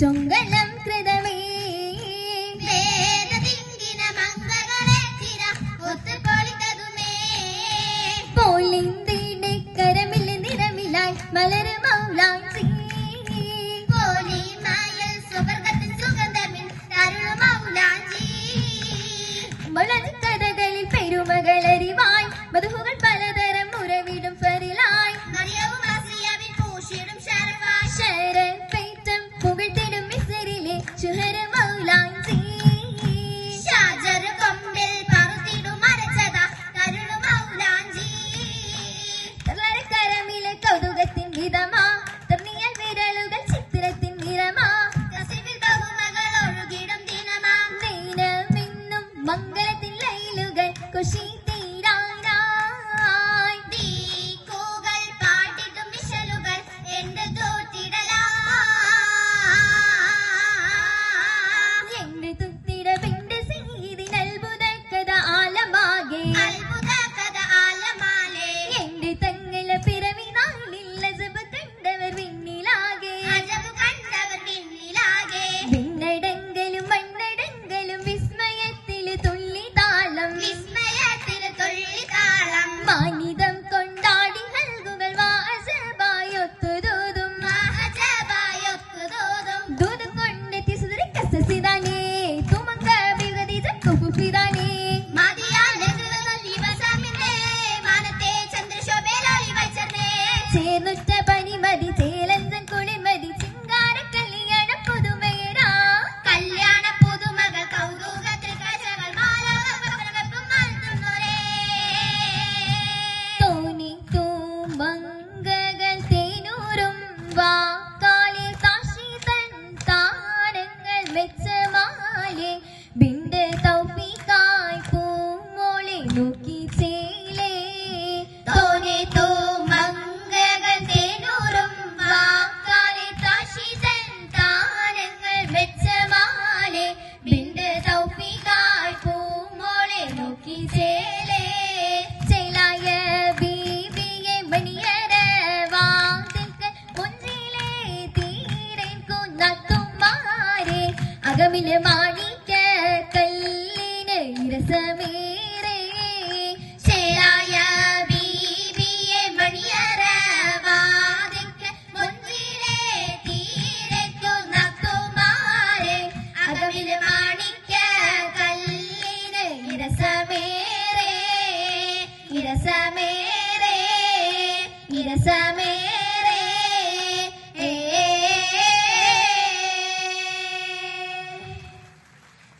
ചൊങ്കലം കൃതമേ. പൊളി ഗീതമാ തുർണിയൽ വിരലുകൾ ചിത്രത്തിൻ നിറമാ. കസിവിൽ ബഹുമകൾ ഒഴുകിടും ദിനമാ മംഗളത്തിൻ ലൈലുകൾ കുശി 우리랑 ദുഃഖിച്ചേലേ തോനെ തോ മംഗകൾ തേനൂറും വാക്കാലെ താശിതൻ താരങ്ങൾ വെച്ച മാലെ ബിന്ദ് തൗഫികാൽ പൂമോളെ നോക്കിച്ചേലേ ചേലായ ബീബിയെ മണിയര വാതിൽക്കൽ മുഞ്ചിലെ തീരൻ കുന്നത്തുമാരെ അകമിൽ മാണിക്ക കല്ലിന് രസമേ മാധവിൽ മാണിക്ക കല്ലിന് ഇരസമേറേ ഇരസമേറേ ഇരസമേ